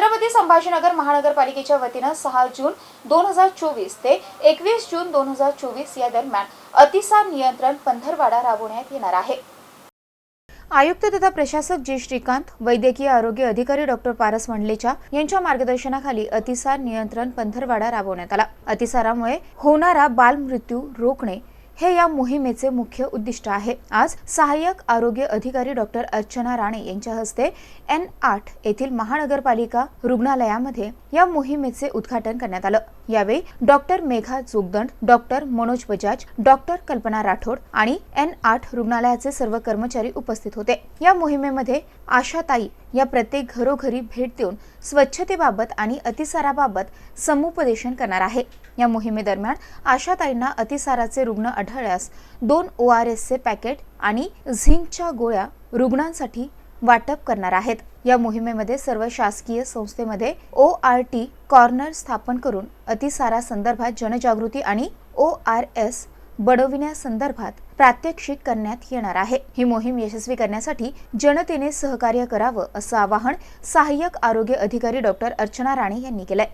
छत्रपती संभाजीनगर महानगरपालिकेच्या वतीनं सहा जून दोन हजार चोवीस ते एकवीस जून दोन हजार चोवीस या दरम्यान अतिसार नियंत्रण पंधरवाडा राबवण्यात येणार आहे. आयुक्त तथा प्रशासक जे श्रीकांत वैद्यकीय आरोग्य अधिकारी डॉक्टर पारस मंडलेच्या यांच्या मार्गदर्शनाखाली अतिसार नियंत्रण पंधरवाडा राबवण्यात आला. अतिसारामुळे होणारा बालमृत्यू रोखणे हे या मोहिमेचे मुख्य उद्दिष्ट आहे. आज सहाय्यक आरोग्य अधिकारी डॉक्टर अर्चना राणे यांच्या हस्ते एन आठ येथील महानगरपालिका रुग्णालयामध्ये या मोहिमेचे उद्घाटन करण्यात आलं. यावेळी doctor Megha Jogdand doctor Manoj Bajaj doctor Kalpana Rathod आणि एन आठ रुग्णालयाचे सर्व कर्मचारी उपस्थित होते. या मोहिमेमध्ये आशाताई या प्रत्येक घरोघरी भेट देऊन स्वच्छतेबाबत आणि अतिसाराबाबत समुपदेशन करणार आहे. या मोहिमेदरम्यान आशाताईंना अतिसाराचे रुग्ण आढळल्यास दोन ओ आर एसचे पॅकेट आणि झिंकच्या गोळ्या रुग्णांसाठी वाटप करणार आहेत. या मोहिमेमध्ये सर्व शासकीय संस्थेमध्ये ओ आर टी कॉर्नर स्थापन करून अतिसारासंदर्भात जनजागृती आणि ओ आर एस बडविण्यासंदर्भात प्रात्यक्षिक करण्यात येणार आहे. ही मोहीम यशस्वी करण्यासाठी जनतेने सहकार्य करावं असं आवाहन सहाय्यक आरोग्य अधिकारी डॉक्टर अर्चना राणे यांनी केलंय.